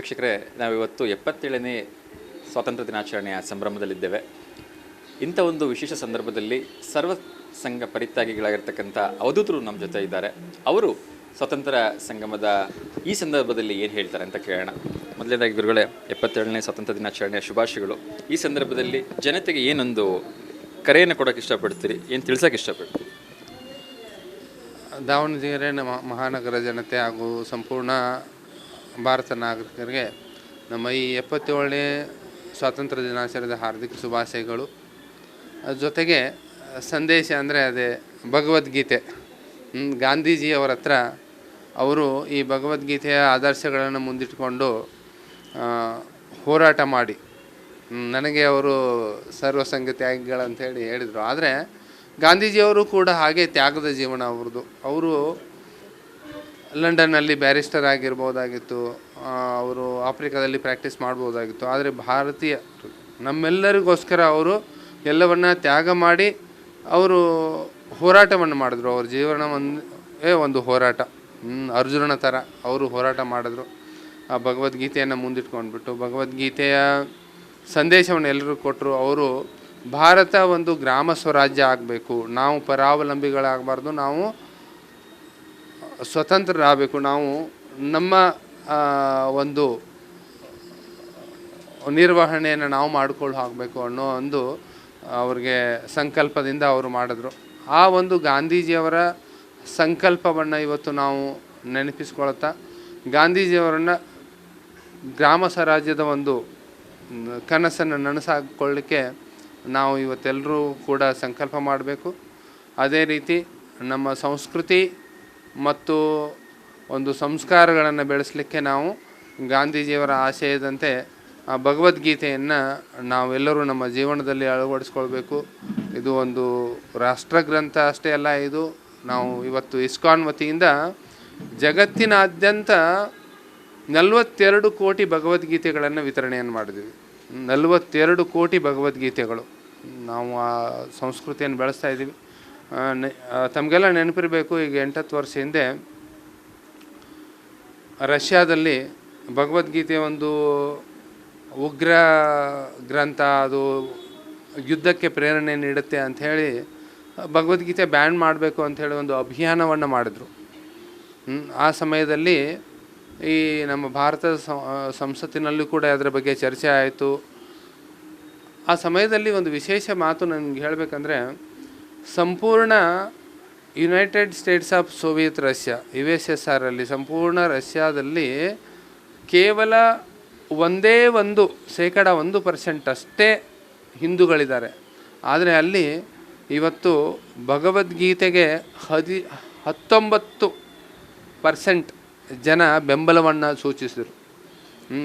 ವೀಕ್ಷಕರೇ, ನಾವಿವತ್ತು ಎಪ್ಪತ್ತೇಳನೇ ಸ್ವಾತಂತ್ರ್ಯ ದಿನಾಚರಣೆಯ ಸಂಭ್ರಮದಲ್ಲಿದ್ದೇವೆ. ಇಂಥ ಒಂದು ವಿಶೇಷ ಸಂದರ್ಭದಲ್ಲಿ ಸರ್ವ ಸಂಘ ಪರಿತ್ಯಾಗಿಗಳಾಗಿರ್ತಕ್ಕಂಥ ಅವಧೂತರು ನಮ್ಮ ಜೊತೆ ಇದ್ದಾರೆ. ಅವರು ಸ್ವಾತಂತ್ರ್ಯ ಸಂಗಮದ ಈ ಸಂದರ್ಭದಲ್ಲಿ ಏನು ಹೇಳ್ತಾರೆ ಅಂತ ಕೇಳೋಣ. ಮೊದಲನೇದಾಗಿ ಗುರುಗಳೇ, ಎಪ್ಪತ್ತೇಳನೇ ಸ್ವಾತಂತ್ರ್ಯ ದಿನಾಚರಣೆಯ ಶುಭಾಶಯಗಳು. ಈ ಸಂದರ್ಭದಲ್ಲಿ ಜನತೆಗೆ ಏನೊಂದು ಕರೆಯನ್ನು ಕೊಡೋಕ್ಕೆ ಇಷ್ಟಪಡ್ತೀರಿ? ಏನು ತಿಳ್ಸೋಕೆ ಇಷ್ಟಪಡ್ತೀರಿ? ದಾವಣಗೆರೆ ಮಹಾನಗರ ಜನತೆ ಹಾಗೂ ಸಂಪೂರ್ಣ ಭಾರತ ನಾಗರಿಕರಿಗೆ ನಮ್ಮ ಈ ಎಪ್ಪತ್ತೇಳನೇ ಸ್ವಾತಂತ್ರ್ಯ ದಿನಾಚರಣೆದ ಹಾರ್ದಿಕ ಶುಭಾಶಯಗಳು. ಜೊತೆಗೆ ಸಂದೇಶ ಅಂದರೆ ಅದೇ ಭಗವದ್ಗೀತೆ. ಗಾಂಧೀಜಿಯವರ ಹತ್ರ ಅವರು ಈ ಭಗವದ್ಗೀತೆಯ ಆದರ್ಶಗಳನ್ನು ಮುಂದಿಟ್ಟುಕೊಂಡು ಹೋರಾಟ ಮಾಡಿ. ನನಗೆ ಅವರು ಸರ್ವಸಂಗ ತ್ಯಾಗಿಗಳಂತೇಳಿ ಹೇಳಿದರು. ಆದರೆ ಗಾಂಧೀಜಿಯವರು ಕೂಡ ಹಾಗೆ ತ್ಯಾಗದ ಜೀವನ ಅವ್ರದ್ದು. ಅವರು ಲಂಡನ್ನಲ್ಲಿ ಬ್ಯಾರಿಸ್ಟರ್ ಆಗಿರ್ಬೋದಾಗಿತ್ತು ಅವರು ಆಫ್ರಿಕಾದಲ್ಲಿ ಪ್ರಾಕ್ಟೀಸ್ ಮಾಡ್ಬೋದಾಗಿತ್ತು. ಆದರೆ ಭಾರತೀಯ ನಮ್ಮೆಲ್ಲರಿಗೋಸ್ಕರ ಅವರು ಎಲ್ಲವನ್ನ ತ್ಯಾಗ ಮಾಡಿ ಅವರು ಹೋರಾಟವನ್ನು ಮಾಡಿದ್ರು. ಅವ್ರ ಜೀವನ ಒಂದೇ ಒಂದು ಹೋರಾಟ ಅರ್ಜುನನ ಥರ ಅವರು ಹೋರಾಟ ಮಾಡಿದ್ರು. ಆ ಭಗವದ್ಗೀತೆಯನ್ನು ಮುಂದಿಟ್ಕೊಂಡ್ಬಿಟ್ಟು, ಭಗವದ್ಗೀತೆಯ ಸಂದೇಶವನ್ನು ಎಲ್ಲರೂ ಕೊಟ್ಟರು ಅವರು ಭಾರತ ಒಂದು ಗ್ರಾಮ ಸ್ವರಾಜ್ಯ ಆಗಬೇಕು. ನಾವು ಪರಾವಲಂಬಿಗಳಾಗಬಾರ್ದು, ನಾವು ಸ್ವತಂತ್ರರಾಗಬೇಕು. ನಾವು ನಮ್ಮ ಒಂದು ನಿರ್ವಹಣೆಯನ್ನು ನಾವು ಮಾಡ್ಕೊಳ್ಳೋ ಆಗಬೇಕು ಅನ್ನೋ ಒಂದು ಅವ್ರಿಗೆ ಸಂಕಲ್ಪದಿಂದ ಅವರು ಮಾಡಿದ್ರು. ಆ ಒಂದು ಗಾಂಧೀಜಿಯವರ ಸಂಕಲ್ಪವನ್ನು ಇವತ್ತು ನಾವು ನೆನಪಿಸ್ಕೊಳ್ತಾ, ಗಾಂಧೀಜಿಯವರನ್ನು ಗ್ರಾಮ ಸ್ವರಾಜ್ಯದ ಒಂದು ಕನಸನ್ನು ನನಸಾಕೊಳ್ಳಿಕ್ಕೆ ನಾವು ಇವತ್ತೆಲ್ಲರೂ ಕೂಡ ಸಂಕಲ್ಪ ಮಾಡಬೇಕು. ಅದೇ ರೀತಿ ನಮ್ಮ ಸಂಸ್ಕೃತಿ ಮತ್ತು ಒಂದು ಸಂಸ್ಕಾರಗಳನ್ನು ಬೆಳೆಸಲಿಕ್ಕೆ ನಾವು ಗಾಂಧೀಜಿಯವರ ಆಶಯದಂತೆ ಆ ಭಗವದ್ಗೀತೆಯನ್ನು ನಾವೆಲ್ಲರೂ ನಮ್ಮ ಜೀವನದಲ್ಲಿ ಅಳವಡಿಸ್ಕೊಳ್ಬೇಕು. ಇದು ಒಂದು ರಾಷ್ಟ್ರಗ್ರಂಥ ಅಷ್ಟೇ ಅಲ್ಲ, ಇದು ನಾವು ಇವತ್ತು ಇಸ್ಕಾನ್ ವತಿಯಿಂದ ಜಗತ್ತಿನಾದ್ಯಂತ ನಲವತ್ತೆರಡು ಕೋಟಿ ಭಗವದ್ಗೀತೆಗಳನ್ನು ವಿತರಣೆಯನ್ನು ಮಾಡಿದ್ವಿ ನಲವತ್ತೆರಡು ಕೋಟಿ ಭಗವದ್ಗೀತೆಗಳು. ನಾವು ಆ ಸಂಸ್ಕೃತಿಯನ್ನು ಬೆಳೆಸ್ತಾ ಇದ್ದೀವಿ. ತಮಗೆಲ್ಲ ನೆನಪಿರಬೇಕು, ಈಗ ಎಂಟತ್ತು ವರ್ಷ ಹಿಂದೆ ರಷ್ಯಾದಲ್ಲಿ ಭಗವದ್ಗೀತೆ ಒಂದು ಉಗ್ರ ಗ್ರಂಥ, ಅದು ಯುದ್ಧಕ್ಕೆ ಪ್ರೇರಣೆ ನೀಡುತ್ತೆ ಅಂಥೇಳಿ ಭಗವದ್ಗೀತೆ ಬ್ಯಾನ್ ಮಾಡಬೇಕು ಅಂಥೇಳಿ ಒಂದು ಅಭಿಯಾನವನ್ನು ಮಾಡಿದ್ರು. ಆ ಸಮಯದಲ್ಲಿ ಈ ನಮ್ಮ ಭಾರತದ ಸಂಸತ್ತಿನಲ್ಲೂ ಕೂಡ ಅದರ ಬಗ್ಗೆ ಚರ್ಚೆ ಆಯಿತು. ಆ ಸಮಯದಲ್ಲಿ ಒಂದು ವಿಶೇಷ ಮಾತು ನನಗೆ ಹೇಳಬೇಕಂದ್ರೆ ಸಂಪೂರ್ಣ United States of Soviet Russia U S S ಆರಲ್ಲಿ ಸಂಪೂರ್ಣ ರಷ್ಯಾದಲ್ಲಿ ಕೇವಲ ಒಂದೇ ಒಂದು ಶೇಕಡ ಒಂದು ಪರ್ಸೆಂಟ್ ಅಷ್ಟೇ ಹಿಂದೂಗಳಿದ್ದಾರೆ. ಆದರೆ ಅಲ್ಲಿ ಇವತ್ತು ಭಗವದ್ಗೀತೆಗೆ ಹದಿ, ಹತ್ತೊಂಬತ್ತು ಪರ್ಸೆಂಟ್ ಜನ ಬೆಂಬಲವನ್ನು ಸೂಚಿಸಿದರು.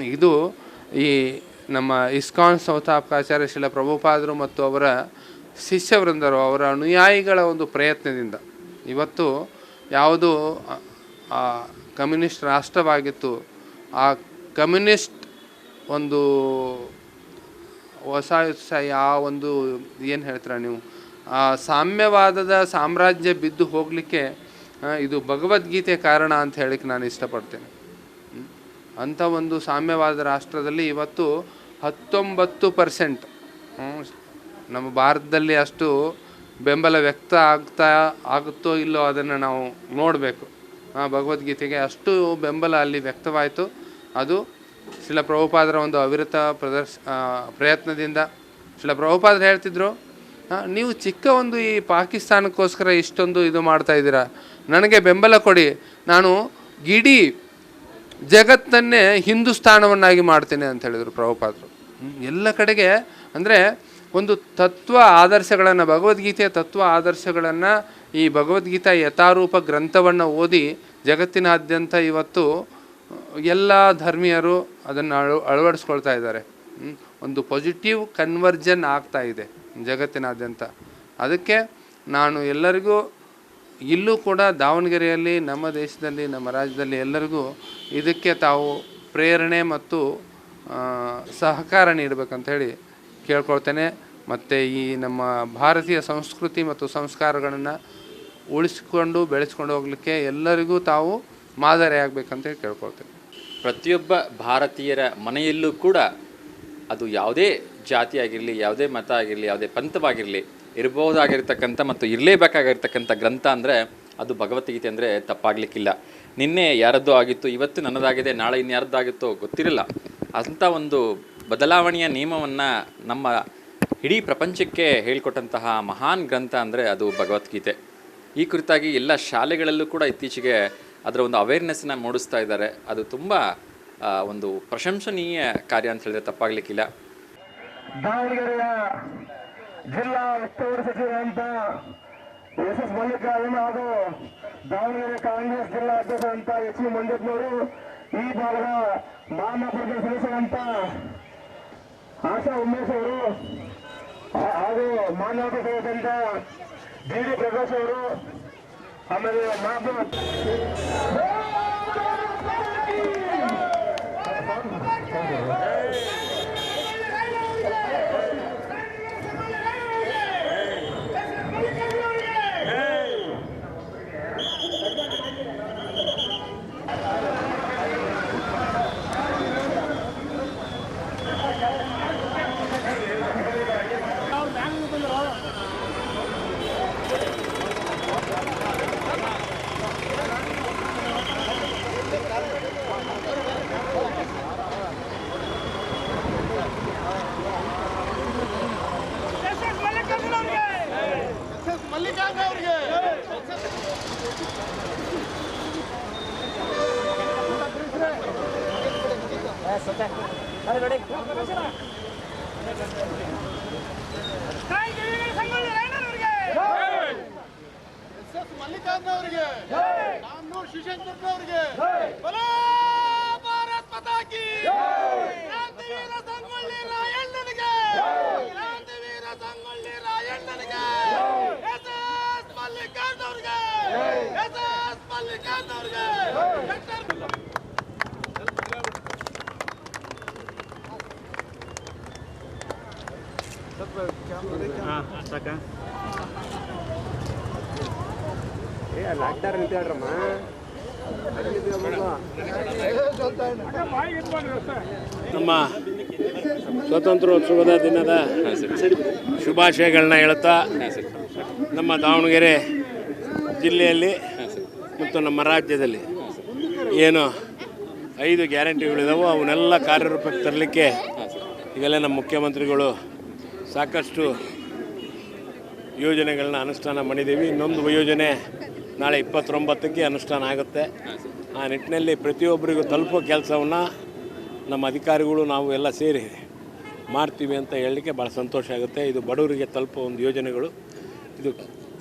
ಇದು ಈ ನಮ್ಮ ಇಸ್ಕಾನ್ ಸೌತಾಪ್ಕಾಚಾರ್ಯ ಶಿಲ ಪ್ರಭುಪಾದರು ಮತ್ತು ಅವರ ಶಿಷ್ಯವೃಂದರು ಅವರ ಅನುಯಾಯಿಗಳ ಒಂದು ಪ್ರಯತ್ನದಿಂದ. ಇವತ್ತು ಯಾವುದು ಕಮ್ಯುನಿಸ್ಟ್ ರಾಷ್ಟ್ರವಾಗಿತ್ತು, ಆ ಕಮ್ಯುನಿಸ್ಟ್ ಒಂದು ಹೊಸ ಆ ಒಂದು ಏನು ಹೇಳ್ತೀರ ನೀವು? ಆ ಸಾಮ್ಯವಾದದ ಸಾಮ್ರಾಜ್ಯ ಬಿದ್ದು ಹೋಗಲಿಕ್ಕೆ ಇದು ಭಗವದ್ಗೀತೆ ಕಾರಣ ಅಂತ ಹೇಳಿಕ್ಕೆ ನಾನು ಇಷ್ಟಪಡ್ತೇನೆ. ಅಂಥ ಒಂದು ಸಾಮ್ಯವಾದ ರಾಷ್ಟ್ರದಲ್ಲಿ ಇವತ್ತು ಹತ್ತೊಂಬತ್ತು ಪರ್ಸೆಂಟ್ ನಮ್ಮ ಭಾರತದಲ್ಲಿ ಅಷ್ಟು ಬೆಂಬಲ ವ್ಯಕ್ತ ಆಗ್ತಾ ಆಗುತ್ತೋ ಇಲ್ಲೋ ಅದನ್ನು ನಾವು ನೋಡಬೇಕು. ಭಗವದ್ಗೀತೆಗೆ ಅಷ್ಟು ಬೆಂಬಲ ಅಲ್ಲಿ ವ್ಯಕ್ತವಾಯಿತು. ಅದು ಶಿಲ ಪ್ರಭುಪಾದರ ಒಂದು ಅವಿರತ ಪ್ರದರ್ಶ ಪ್ರಯತ್ನದಿಂದ. ಶಿಲ ಪ್ರಭುಪಾದರು ಹೇಳ್ತಿದ್ರು ನೀವು ಚಿಕ್ಕ ಒಂದು ಈ ಪಾಕಿಸ್ತಾನಕ್ಕೋಸ್ಕರ ಇಷ್ಟೊಂದು ಇದು ಮಾಡ್ತಾ ಇದ್ದೀರಾ? ನನಗೆ ಬೆಂಬಲ ಕೊಡಿ. ನಾನು ಇಡೀ ಜಗತ್ತನ್ನೇ ಹಿಂದೂಸ್ತಾನವನ್ನಾಗಿ ಮಾಡ್ತೇನೆ ಅಂತ ಹೇಳಿದರು ಪ್ರಭುಪಾದರು. ಎಲ್ಲ ಕಡೆಗೆ ಅಂದರೆ ಒಂದು ತತ್ವ ಆದರ್ಶಗಳನ್ನು ಭಗವದ್ಗೀತೆಯ ತತ್ವ ಆದರ್ಶಗಳನ್ನು ಈ ಭಗವದ್ಗೀತಾ ಯಥಾರೂಪ ಗ್ರಂಥವನ್ನು ಓದಿ ಜಗತ್ತಿನಾದ್ಯಂತ ಇವತ್ತು ಎಲ್ಲ ಧರ್ಮೀಯರು ಅದನ್ನು ಅಳು, ಅಳವಡಿಸ್ಕೊಳ್ತಾ ಇದ್ದಾರೆ. ಒಂದು ಪಾಸಿಟಿವ್ ಕನ್ವರ್ಜನ್ ಆಗ್ತಾ ಇದೆ ಜಗತ್ತಿನಾದ್ಯಂತ. ಅದಕ್ಕೆ ನಾನು ಎಲ್ಲರಿಗೂ, ಇಲ್ಲೂ ಕೂಡ ದಾವಣಗೆರೆಯಲ್ಲಿ, ನಮ್ಮ ದೇಶದಲ್ಲಿ, ನಮ್ಮ ರಾಜ್ಯದಲ್ಲಿ ಎಲ್ಲರಿಗೂ ಇದಕ್ಕೆ ತಾವು ಪ್ರೇರಣೆ ಮತ್ತು ಸಹಕಾರ ನೀಡಬೇಕಂತ ಹೇಳಿ ಕೇಳ್ಕೊಳ್ತೇನೆ. ಮತ್ತು ಈ ನಮ್ಮ ಭಾರತೀಯ ಸಂಸ್ಕೃತಿ ಮತ್ತು ಸಂಸ್ಕಾರಗಳನ್ನು ಉಳಿಸ್ಕೊಂಡು, ಬೆಳೆಸ್ಕೊಂಡು ಹೋಗಲಿಕ್ಕೆ ಎಲ್ಲರಿಗೂ ತಾವು ಮಾದರಿ ಆಗಬೇಕಂತ ಹೇಳಿ ಕೇಳ್ಕೊಳ್ತೇನೆ. ಪ್ರತಿಯೊಬ್ಬ ಭಾರತೀಯರ ಮನೆಯಲ್ಲೂ ಕೂಡ ಅದು ಯಾವುದೇ ಜಾತಿ ಆಗಿರಲಿ ಯಾವುದೇ ಮತ ಆಗಿರಲಿ, ಯಾವುದೇ ಪಂಥವಾಗಿರಲಿ, ಇರಬಹುದಾಗಿರ್ತಕ್ಕಂಥ ಮತ್ತು ಇರಲೇಬೇಕಾಗಿರ್ತಕ್ಕಂಥ ಗ್ರಂಥ ಅಂದರೆ ಅದು ಭಗವದ್ಗೀತೆ ಅಂದರೆ ತಪ್ಪಾಗಲಿಕ್ಕಿಲ್ಲ. ನಿನ್ನೆ ಯಾರದ್ದು ಆಗಿತ್ತು, ಇವತ್ತು ನನ್ನದಾಗಿದೆ, ನಾಳೆ ಇನ್ಯಾರದ್ದಾಗಿತ್ತೋ ಗೊತ್ತಿರಲ್ಲ. ಅಂಥ ಒಂದು ಬದಲಾವಣೆಯ ನಿಯಮವನ್ನು ನಮ್ಮ ಇಡೀ ಪ್ರಪಂಚಕ್ಕೆ ಹೇಳ್ಕೊಟ್ಟಂತಹ ಮಹಾನ್ ಗ್ರಂಥ ಅಂದರೆ ಅದು ಭಗವದ್ಗೀತೆ. ಈ ಕುರಿತಾಗಿ ಎಲ್ಲ ಶಾಲೆಗಳಲ್ಲೂ ಕೂಡ ಇತ್ತೀಚೆಗೆ ಅದರ ಒಂದು ಅವೇರ್ನೆಸ್ನ ಮೂಡಿಸ್ತಾ ಇದ್ದಾರೆ. ಅದು ತುಂಬ ಒಂದು ಪ್ರಶಂಸನೀಯ ಕಾರ್ಯ ಅಂತ ಹೇಳಿದ್ರೆ ತಪ್ಪಾಗಲಿಕ್ಕಿಲ್ಲ. ದಾವಣಗೆರೆಯ ಜಿಲ್ಲಾ ಉಸ್ತುವಾರಿ ಸಚಿವರಂತ ಎಸ್ ಎಸ್ ಮಲ್ಲಿಕಾರ್ಜುನ ಹಾಗೂ ದಾವಣಗೆರೆ ಕಾಂಗ್ರೆಸ್ ಜಿಲ್ಲಾ ಅಧ್ಯಕ್ಷರಂತ ಎಚ್ ವಿ ಮಂಜಪ್ಪನವರು ಈ ಭಾಗದ ನಾಮಪತ್ರ ಸದಸ್ಯರಂತ ಆಶಾ ಉಮೇಶ್ ಅವರು ಹಾಗೂ ಮಾನವತೆ ಸದಸ್ಯಂತ ಡಿ ಡಿ ಪ್ರಕಾಶ್ ಅವರು ಆಮೇಲೆ ಮಾತು ಮಲ್ಲಿಕಾರ್ಜುನ ಅವರಿಗೆ ನಾನು ಶಿವಶಂಕರ್ ಅವರಿಗೆ ಬಲೋ ಭಾರತ್ ಮಾತಾ ಕಿ ಕ್ರಾಂತಿವೀರ ಸಂಗೊಳ್ಳಿ ರಾಯಣ್ಣನಿಗೆ ಕ್ರಾಂತಿವೀರ ಸಂಗೊಳ್ಳಿ ರಾಯಣ್ಣನಿಗೆ ಎಸ್ ಎಸ್ ಮಲ್ಲಿಕಾರ್ಜುನ ಅವರಿಗೆ ಎಸ್ ಎಸ್ ಮಲ್ಲಿಕಾರ್ಜುನ ಅವರಿಗೆ ಡಾಕ್ಟರ್ ನಮ್ಮ ಸ್ವಾತಂತ್ರ್ಯೋತ್ಸವದ ದಿನದ ಶುಭಾಶಯಗಳನ್ನ ಹೇಳುತ್ತಾ ನಮ್ಮ ದಾವಣಗೆರೆ ಜಿಲ್ಲೆಯಲ್ಲಿ ಮತ್ತು ನಮ್ಮ ರಾಜ್ಯದಲ್ಲಿ ಏನು ಐದು ಗ್ಯಾರಂಟಿಗಳಿದಾವೋ ಅವನ್ನೆಲ್ಲ ಕಾರ್ಯರೂಪಕ್ಕೆ ತರಲಿಕ್ಕೆ ಈಗಲೇ ನಮ್ಮ ಮುಖ್ಯಮಂತ್ರಿಗಳು ಸಾಕಷ್ಟು ಯೋಜನೆಗಳನ್ನ ಅನುಷ್ಠಾನ ಮಾಡಿದ್ದೀವಿ. ಇನ್ನೊಂದು ಯೋಜನೆ ನಾಳೆ ಇಪ್ಪತ್ತೊಂಬತ್ತಕ್ಕೆ ಅನುಷ್ಠಾನ ಆಗುತ್ತೆ. ಆ ನಿಟ್ಟಿನಲ್ಲಿ ಪ್ರತಿಯೊಬ್ಬರಿಗೂ ತಲುಪೋ ಕೆಲಸವನ್ನು ನಮ್ಮ ಅಧಿಕಾರಿಗಳು ನಾವು ಎಲ್ಲ ಸೇರಿ ಮಾಡ್ತೀವಿ ಅಂತ ಹೇಳಲಿಕ್ಕೆ ಭಾಳ ಸಂತೋಷ ಆಗುತ್ತೆ. ಇದು ಬಡವರಿಗೆ ತಲುಪೋ ಒಂದು ಯೋಜನೆಗಳು. ಇದು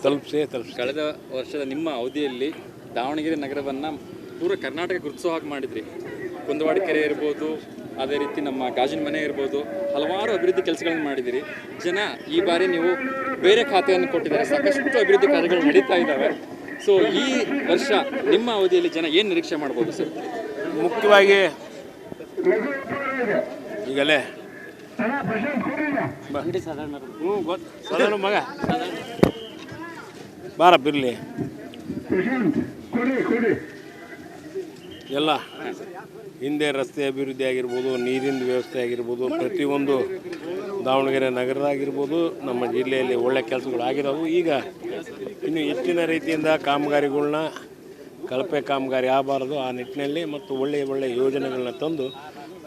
ತಲುಪಿಸೇ ತಲುಪಿಸಿ ಕಳೆದ ವರ್ಷದ ನಿಮ್ಮ ಅವಧಿಯಲ್ಲಿ ದಾವಣಗೆರೆ ನಗರವನ್ನು ಪೂರ ಕರ್ನಾಟಕ ಗುರುತಿಸೋ ಹಾಗೆ ಮಾಡಿದ್ರಿ. ಕುಂದವಾಡಿ ಕೆರೆ ಇರ್ಬೋದು ಅದೇ ರೀತಿ ನಮ್ಮ ಗಾಜಿನ ಮನೆ ಇರ್ಬೋದು, ಹಲವಾರು ಅಭಿವೃದ್ಧಿ ಕೆಲಸಗಳನ್ನು ಮಾಡಿದ್ದೀರಿ ಜನ ಈ ಬಾರಿ ನೀವು ಬೇರೆ ಖಾತೆಯನ್ನು ಕೊಟ್ಟಿದ್ದಾರೆ. ಸಾಕಷ್ಟು ಅಭಿವೃದ್ಧಿ ಕಾರ್ಯಗಳು ನಡೀತಾ ಇದ್ದಾವೆ. ಸೊ ಈ ವರ್ಷ ನಿಮ್ಮ ಅವಧಿಯಲ್ಲಿ ಜನ ಏನು ನಿರೀಕ್ಷೆ ಮಾಡ್ಬೋದು ಸರ್? ಮುಖ್ಯವಾಗಿ ಈಗಲೇ. ಹ್ಞೂ ಗೊತ್ತು ಮಗ. ಬಾರ, ಬಿರ್ಲಿ. ಎಲ್ಲ. ಹಿಂದೆ ರಸ್ತೆ ಅಭಿವೃದ್ಧಿ ಆಗಿರ್ಬೋದು, ನೀರಿನ ವ್ಯವಸ್ಥೆ ಆಗಿರ್ಬೋದು, ಪ್ರತಿಯೊಂದು ದಾವಣಗೆರೆ ನಗರದಾಗಿರ್ಬೋದು, ನಮ್ಮ ಜಿಲ್ಲೆಯಲ್ಲಿ ಒಳ್ಳೆ ಕೆಲಸಗಳು ಆಗಿರೋವು ಈಗ ಇನ್ನು ಹೆಚ್ಚಿನ ರೀತಿಯಿಂದ ಕಾಮಗಾರಿಗಳನ್ನ ಕಳಪೆ ಕಾಮಗಾರಿ ಆಗಬಾರ್ದು ಆ ನಿಟ್ಟಿನಲ್ಲಿ ಮತ್ತು ಒಳ್ಳೆಯ ಒಳ್ಳೆಯ ಯೋಜನೆಗಳನ್ನ ತಂದು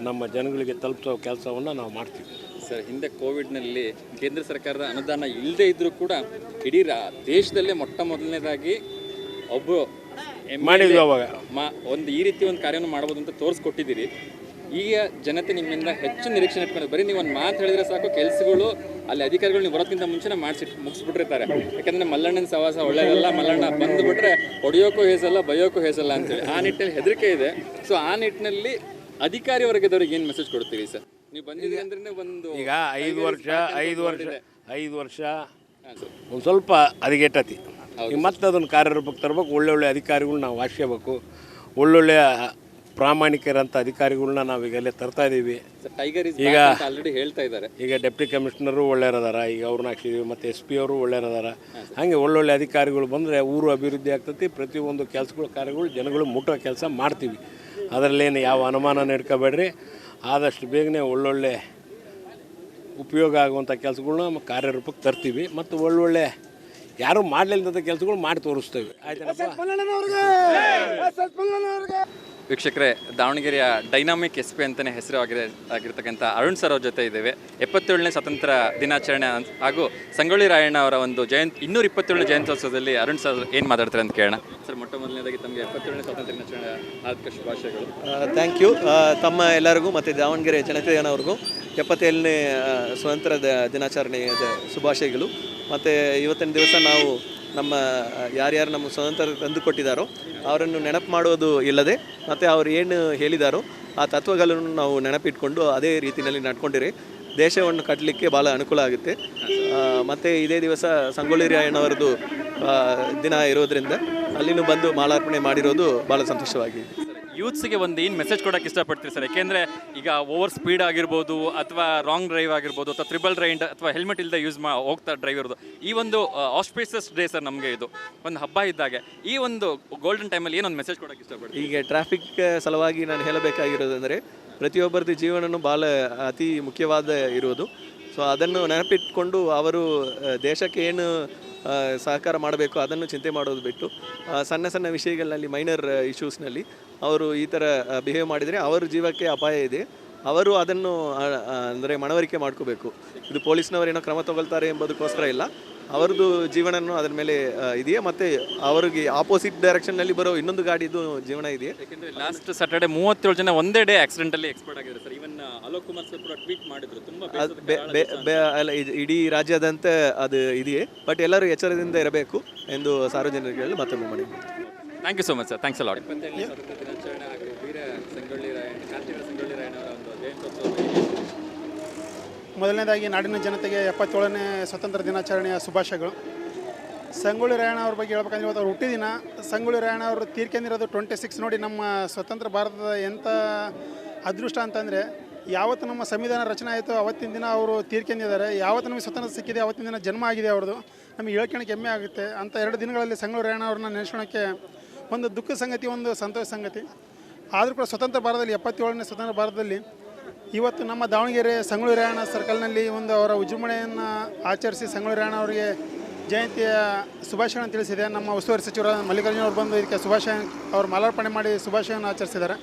ನಮ್ಮ ಜನಗಳಿಗೆ ತಲುಪಿಸೋ ಕೆಲಸವನ್ನು ನಾವು ಮಾಡ್ತೀವಿ. ಸರ್, ಹಿಂದೆ ಕೋವಿಡ್ನಲ್ಲಿ ಕೇಂದ್ರ ಸರ್ಕಾರದ ಅನುದಾನ ಇಲ್ಲದೇ ಇದ್ದರೂ ಕೂಡ ಇಡೀ ರಾ- ದೇಶದಲ್ಲೇ ಮೊಟ್ಟ ಮೊದಲನೇದಾಗಿ ಒಬ್ಬ ಮಾಡಿದ್ವಿ ಅವಾಗ. ಮಾ ಒಂದು ಈ ರೀತಿ ಒಂದು ಕಾರ್ಯವನ್ನು ಮಾಡ್ಬೋದು ಅಂತ ತೋರಿಸ್ಕೊಟ್ಟಿದ್ದೀರಿ. ಈಗ ಜನತೆ ನಿಮ್ಮಿಂದ ಹೆಚ್ಚು ನಿರೀಕ್ಷೆ ಇಟ್ಕೊಂಡು ಬರೀ ನೀವು ಒಂದು ಮಾತು ಹೇಳಿದ್ರೆ ಸಾಕು ಕೆಲಸಗಳು ಅಲ್ಲಿ ಅಧಿಕಾರಿಗಳು ನೀವು ಬರೋದಕ್ಕಿಂತ ಮುಂಚೆನೇ ಮಾಡಿಸಿ ಮುಗಿಸ್ಬಿಟ್ಟಿರ್ತಾರೆ. ಯಾಕಂದ್ರೆ ಮಲ್ಲಣ್ಣನ ಸವಾಸ ಒಳ್ಳೇದಲ್ಲ ಮಲ್ಲಣ್ಣ ಬಂದುಬಿಟ್ರೆ ಹೊಡೆಯೋಕ್ಕೂ ಹೇಸಲ್ಲ ಬೈಯೋಕ್ಕೂ ಹೇಸಲ್ಲ ಅಂತೇಳಿ. ಆ ನಿಟ್ಟಿನಲ್ಲಿ ಹೆದರಿಕೆ ಇದೆ. ಸೊ ಆ ನಿಟ್ಟಿನಲ್ಲಿ ಅಧಿಕಾರಿ ವರ್ಗದವ್ರಿಗೆ ಏನು ಮೆಸೇಜ್ ಕೊಡ್ತೀವಿ ಸರ್? ನೀವು ಬಂದಿದ್ದೀರಿ ಅಂದ್ರೆ ಒಂದು ಈಗ ಐದು ವರ್ಷ ಐದು ವರ್ಷ ಐದು ವರ್ಷ ಒಂದು ಸ್ವಲ್ಪ ಹದಿಗೆಟ್ಟತಿ ಈಗ ಮತ್ತೆ ಅದನ್ನು ಕಾರ್ಯರೂಪಕ್ಕೆ ತರಬೇಕು ಒಳ್ಳೊಳ್ಳೆ ಅಧಿಕಾರಿಗಳನ್ನ ನಾವು ಆಶ್ಯಬೇಕು ಒಳ್ಳೊಳ್ಳೆಯ ಪ್ರಾಮಾಣಿಕರಂಥ ಅಧಿಕಾರಿಗಳನ್ನ ನಾವು ಈಗಲೇ ತರ್ತಾ ಇದ್ದೀವಿ ಟೈಗರ್ ಈಗ ಆಲ್ರೆಡಿ ಹೇಳ್ತಾ ಇದ್ದಾರೆ. ಈಗ ಡೆಪ್ಟಿ ಕಮಿಷನರು ಒಳ್ಳೆಯರದಾರ ಈಗ ಅವ್ರನ್ನ ಹಾಕ್ಸಿದ್ದೀವಿ ಮತ್ತು ಎಸ್ ಪಿ ಅವರು ಒಳ್ಳೆಯರದಾರ ಹಾಗೆ ಒಳ್ಳೊಳ್ಳೆ ಅಧಿಕಾರಿಗಳು ಬಂದರೆ ಊರು ಅಭಿವೃದ್ಧಿ ಆಗ್ತೈತಿ ಪ್ರತಿಯೊಂದು ಕೆಲಸಗಳು ಕಾರ್ಯಗಳು ಜನಗಳು ಮುಟ್ಟೋ ಕೆಲಸ ಮಾಡ್ತೀವಿ. ಅದರಲ್ಲೇನು ಯಾವ ಅನುಮಾನ ಇಟ್ಕೋಬೇಡ್ರಿ. ಆದಷ್ಟು ಬೇಗನೆ ಒಳ್ಳೊಳ್ಳೆ ಉಪಯೋಗ ಆಗುವಂಥ ಕೆಲಸಗಳನ್ನ ಕಾರ್ಯರೂಪಕ್ಕೆ ತರ್ತೀವಿ. ಮತ್ತು ಒಳ್ಳೊಳ್ಳೆ ಯಾರು ಮಾಡಲಿಲ್ಲದ ಕೆಲಸಗಳು ಮಾಡಿ ತೋರಿಸ್ತೇವೆ. ವೀಕ್ಷಕರೇ ದಾವಣಗೆರೆಯ ಡೈನಾಮಿಕ್ ಎಸ್ ಪಿ ಅಂತಲೇ ಹೆಸರು ಆಗಿದೆ ಆಗಿರ್ತಕ್ಕಂಥ ಅರುಣ್ ಸರ್ ಅವ್ರ ಜೊತೆ ಇದ್ದೇವೆ. ಎಪ್ಪತ್ತೇಳನೇ ಸ್ವತಂತ್ರ ದಿನಾಚರಣೆ ಹಾಗೂ ಸಂಗೊಳ್ಳಿ ರಾಯಣ್ಣ ಅವರ ಒಂದು ಜಯಂತಿ ಇನ್ನೂರ ಇಪ್ಪತ್ತೇಳನೇ ಜಯಂತ್ಯೋತ್ಸವದಲ್ಲಿ ಅರುಣ್ ಸರ್ ಏನು ಮಾತಾಡ್ತಾರೆ ಅಂತ ಕೇಳೋಣ. ಸರ್ ಮೊಟ್ಟ ಮೊದಲನೇದಾಗಿ ತಮಗೆ ಎಪ್ಪತ್ತೇಳನೇ ಸ್ವಾತಂತ್ರ್ಯ ದಿನಾಚರಣೆ ಹಾರ್ದಿಕ ಶುಭಾಶಯಗಳು. ಥ್ಯಾಂಕ್ ಯು ತಮ್ಮ ಎಲ್ಲರಿಗೂ ಮತ್ತು ದಾವಣಗೆರೆ ಜನತೆಯನವ್ರಿಗೂ ಎಪ್ಪತ್ತೇಳನೇ ಸ್ವಾತಂತ್ರ್ಯ ಸ್ವತಂತ್ರ ದ- ದಿನಾಚರಣೆಯ ಶುಭಾಶಯಗಳು. ಮತ್ತು ಇವತ್ತಿನ ದಿವಸ ನಾವು ನಮ್ಮ, ಯಾರ್ಯಾರು ನಮ್ಮ ಸ್ವತಂತ್ರ ತಂದು ಕೊಟ್ಟಿದ್ದಾರೋ ಅವರನ್ನು ನೆನಪು ಮಾಡೋದು ಇಲ್ಲದೆ, ಮತ್ತು ಅವರು ಏನು ಹೇಳಿದಾರೋ, ಆ ತತ್ವಗಳನ್ನು ನಾವು ನೆನಪಿಟ್ಕೊಂಡು ಅದೇ ರೀತಿಯಲ್ಲಿ ನಡ್ಕೊಂಡಿರಿ. ದೇಶವನ್ನು ಕಟ್ಟಲಿಕ್ಕೆ ಭಾಳ ಅನುಕೂಲ ಆಗುತ್ತೆ. ಮತ್ತು ಇದೇ ದಿವಸ ಸಂಗೊಳ್ಳಿ ರಾಯಣ್ಣವರದು ದಿನ ಇರೋದರಿಂದ ಅಲ್ಲಿನೂ ಬಂದು ಮಾಲಾರ್ಪಣೆ ಮಾಡಿರೋದು ಭಾಳ ಸಂತೋಷವಾಗಿದೆ. ಯೂತ್ಸ್ಗೆ ಒಂದು ಏನು ಮೆಸೇಜ್ ಕೊಡೋಕೆ ಇಷ್ಟಪಡ್ತೀರಿ ಸರ್? ಯಾಕೆಂದರೆ ಈಗ ಓವರ್ ಸ್ಪೀಡ್ ಆಗಿರ್ಬೋದು ಅಥವಾ ರಾಂಗ್ ಡ್ರೈವ್ ಆಗಿರ್ಬೋದು ಅಥವಾ ತ್ರಿಬಲ್ ರೈಂಡ್ ಅಥವಾ ಹೆಲ್ಮೆಟ್ ಇಲ್ಲದೆ ಯೂಸ್ ಮಾ ಹೋಗ್ತಾ ಡ್ರೈವರ್ದು ಈ ಒಂದು ಆಸ್ಪೀಸಸ್ ಡೇ ಸರ್ ನಮಗೆ ಇದು. ಒಂದು ಹಬ್ಬ ಇದ್ದಾಗೆ. ಈ ಒಂದು ಗೋಲ್ಡನ್ ಟೈಮಲ್ಲಿ ಏನೊಂದು ಮೆಸೇಜ್ ಕೊಡೋಕೆ ಇಷ್ಟಪಡ್ತೀವಿ ಈಗ ಟ್ರಾಫಿಕ್ ಸಲುವಾಗಿ ನಾನು ಹೇಳಬೇಕಾಗಿರೋದಂದರೆ ಪ್ರತಿಯೊಬ್ಬರದ್ದು ಜೀವನನೂ ಭಾಳ ಅತಿ ಮುಖ್ಯವಾದ ಇರುವುದು. ಸೊ ಅದನ್ನು ನೆನಪಿಟ್ಕೊಂಡು ಅವರು ದೇಶಕ್ಕೆ ಏನು ಸಹಕಾರ ಮಾಡಬೇಕು ಅದನ್ನು ಚಿಂತೆ ಮಾಡೋದು ಬಿಟ್ಟು ಸಣ್ಣ ಸಣ್ಣ ವಿಷಯಗಳಲ್ಲಿ ಮೈನರ್ ಇಶ್ಯೂಸ್ನಲ್ಲಿ ಅವರು ಈ ಥರ ಬಿಹೇವ್ ಮಾಡಿದರೆ ಅವರ ಜೀವಕ್ಕೆ ಅಪಾಯ ಇದೆ. ಅವರು ಅದನ್ನು ಅಂದರೆ ಮನವರಿಕೆ ಮಾಡ್ಕೋಬೇಕು. ಇದು ಪೊಲೀಸ್ನವರೇನೋ ಕ್ರಮ ತಗೊಳ್ತಾರೆ ಎಂಬುದಕ್ಕೋಸ್ಕರ ಇಲ್ಲ. ಅವರದ್ದು ಜೀವನನೂ ಅದರ ಮೇಲೆ ಇದೆಯೇ. ಮತ್ತೆ ಅವರಿಗೆ ಆಪೋಸಿಟ್ ಡೈರೆಕ್ಷನ್ನಲ್ಲಿ ಬರೋ ಇನ್ನೊಂದು ಗಾಡಿದು ಜೀವನ ಇದೆಯೇ. ಯಾಕೆಂದರೆ ಲಾಸ್ಟ್ ಸಾಟರ್ಡೆ ಮೂವತ್ತೇಳು ಜನ ಒಂದೇ ಡೇ ಆಕ್ಸಿಡೆಂಟಲ್ಲಿ ಎಕ್ಸ್ಪರ್ಟ್ ಆಗಿದ್ದಾರೆ sir even Alok Kumar sir ಕೂಡ ಟ್ವೀಟ್ ಮಾಡಿದ್ರು. ತುಂಬ ಇಡೀ ರಾಜ್ಯದಂತೆ ಅದು ಇದೆಯೇ. ಬಟ್ ಎಲ್ಲರೂ ಎಚ್ಚರದಿಂದ ಇರಬೇಕು ಎಂದು ಸಾರ್ವಜನಿಕರಲ್ಲಿ ಮತ್ತೊಮ್ಮೆ ಮಾಡಿ thank you so much sir thanks a lot ಇಪ್ಪತ್ತೇಳನೇ ಸ್ವಾತಂತ್ರ್ಯ ದಿನಾಚರಣೆ ಹಾಗೂ ವೀರ ಸಂಗೊಳ್ಳಿ ರಾಯಣ್ಣ ಕ್ರಾಂತಿವೀರ ಸಂಗೊಳ್ಳಿ ರಾಯಣ್ಣವರ ಒಂದು ಜಯಂತ್ಯೋತ್ಸವ ಮೊದಲನೇದಾಗಿ ನಾಡಿನ ಜನತೆಗೆ ಎಪ್ಪತ್ತೇಳನೇ ಸ್ವತಂತ್ರ ದಿನಾಚರಣೆಯ ಶುಭಾಶಯಗಳು. ಸಂಗೊಳ್ಳಿ ರಾಯಣ್ಣ ಅವ್ರ ಬಗ್ಗೆ ಹೇಳ್ಬೇಕಂದ್ರೆ ಇವತ್ತು ಅವ್ರು ಹುಟ್ಟಿದಿನ ಸಂಗೊಳ್ಳಿ ರಾಯಣ್ಣ ಅವರು ತೀರ್ಕೊಂಡಿರೋದು ಟ್ವೆಂಟಿ ಸಿಕ್ಸ್ ನೋಡಿ ನಮ್ಮ ಸ್ವತಂತ್ರ ಭಾರತದ ಎಂಥ ಅದೃಷ್ಟ ಅಂತಂದರೆ ಯಾವತ್ತು ನಮ್ಮ ಸಂವಿಧಾನ ರಚನೆ ಆಯಿತು ಅವತ್ತಿನ ದಿನ ಅವರು ತೀರ್ಕೊಂಡಿದ್ದಾರೆ ಯಾವತ್ತು ನಮಗೆ ಸ್ವತಂತ್ರ ಸಿಕ್ಕಿದೆ, ಅವತ್ತಿನ ದಿನ ಜನ್ಮ ಆಗಿದೆ ಅವ್ರದ್ದು. ನಮಗೆ ಹೇಳ್ಕೊಳಕ್ಕೆ ಹೆಮ್ಮೆ ಆಗುತ್ತೆ. ಅಂತ ಎರಡು ದಿನಗಳಲ್ಲಿ ಸಂಗೊಳ್ಳಿ ರಾಯಣ್ಣ ಅವ್ರನ್ನ ನೆನೆಸ್ಕೊಳಕ್ಕೆ ಒಂದು ದುಃಖ ಸಂಗತಿ, ಒಂದು ಸಂತೋಷ ಸಂಗತಿ. ಆದರೂ ಕೂಡ ಸ್ವತಂತ್ರ ಭಾರತದಲ್ಲಿ, ಎಪ್ಪತ್ತೇಳನೇ ಸ್ವತಂತ್ರ ಭಾರತದಲ್ಲಿ ಇವತ್ತು ನಮ್ಮ ದಾವಣಗೆರೆ ಸಂಗೊಳ್ಳಿ ರಾಯಣ್ಣ ಸರ್ಕಲ್ನಲ್ಲಿ ಒಂದು ಅವರ ವಿಜೃಂಭಣೆಯನ್ನು ಆಚರಿಸಿ ಸಂಗೊಳ್ಳಿ ರಾಯಣ್ಣ ಅವರಿಗೆ ಜಯಂತಿಯ ಶುಭಾಶಯ ತಿಳಿಸಿದೆ. ನಮ್ಮ ಉಸ್ತುವಾರಿ ಸಚಿವರ ಮಲ್ಲಿಕಾರ್ಜುನ ಅವರು ಬಂದು ಇದಕ್ಕೆ ಶುಭಾಶಯ, ಅವರು ಮಾಲಾರ್ಪಣೆ ಮಾಡಿ ಶುಭಾಶಯವನ್ನು ಆಚರಿಸಿದ್ದಾರೆ.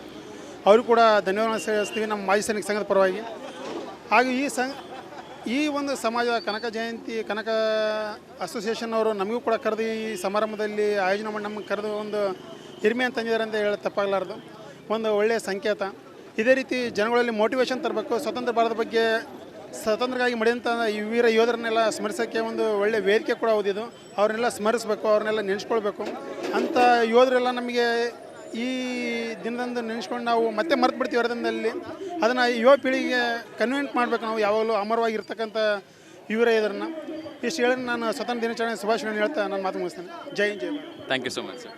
ಅವರು ಕೂಡ ಧನ್ಯವಾದ ಸಲ್ಲಿಸ್ತೀವಿ ನಮ್ಮ ಮಾಜಿ ಸೈನಿಕ ಸಂಘದ ಪರವಾಗಿ. ಹಾಗೂ ಈ ಸಂಘ ಈ ಒಂದು ಸಮಾಜ ಕನಕ ಜಯಂತಿ, ಕನಕ ಅಸೋಸಿಯೇಷನ್ ಅವರು ನಮಗೂ ಕೂಡ ಕರೆದು ಈ ಸಮಾರಂಭದಲ್ಲಿ ಆಯೋಜನೆ ಮಾಡಿ ನಮಗೆ ಕರೆದು ಒಂದು ಹಿರಿಮೆ ಅಂತಂದಿದ್ದಾರೆ ಅಂತ ಹೇಳಿ ತಪ್ಪಾಗಲಾರ್ದು. ಒಂದು ಒಳ್ಳೆಯ ಸಂಕೇತ. ಇದೇ ರೀತಿ ಜನಗಳಲ್ಲಿ ಮೋಟಿವೇಶನ್ ತರಬೇಕು ಸ್ವತಂತ್ರ ಭಾರತದ ಬಗ್ಗೆ ಸ್ವತಂತ್ರಕ್ಕಾಗಿ ಮಡಿದಂಥ ಈ ವೀರ ಯೋಧರನ್ನೆಲ್ಲ ಸ್ಮರಿಸೋಕ್ಕೆ ಒಂದು ಒಳ್ಳೆಯ ವೇದಿಕೆ ಕೂಡ ಓದಿದ್ದು ಅವ್ರನ್ನೆಲ್ಲ ಸ್ಮರಿಸಬೇಕು ಅವ್ರನ್ನೆಲ್ಲ ನೆನೆಸ್ಕೊಳ್ಬೇಕು. ಅಂಥ ಯೋಧರೆಲ್ಲ ನಮಗೆ ಈ ದಿನದಂದು ನೆನೆಸ್ಕೊಂಡು ನಾವು ಮತ್ತೆ ಮರ್ತು ಬಿಡ್ತೀವಿ ದಿನದಲ್ಲಿ ಅದನ್ನು ಯುವ ಪೀಳಿಗೆಗೆ ಕನ್ವಿನ್ಟ್ ಮಾಡಬೇಕು ನಾವು ಯಾವಾಗಲೂ ಅಮರವಾಗಿರ್ತಕ್ಕಂಥ ಇವರ ಇದನ್ನು ಇಷ್ಟು ಹೇಳಿ ನಾನು ಸ್ವತಂತ್ರ ದಿನಾಚರಣೆ ಶುಭಾಶಯಗಳನ್ನು ಹೇಳ್ತಾ ನಾನು ಮಾತು ಮುಗಿಸ್ತೇನೆ. ಜೈ ಜೈ thank you so much sir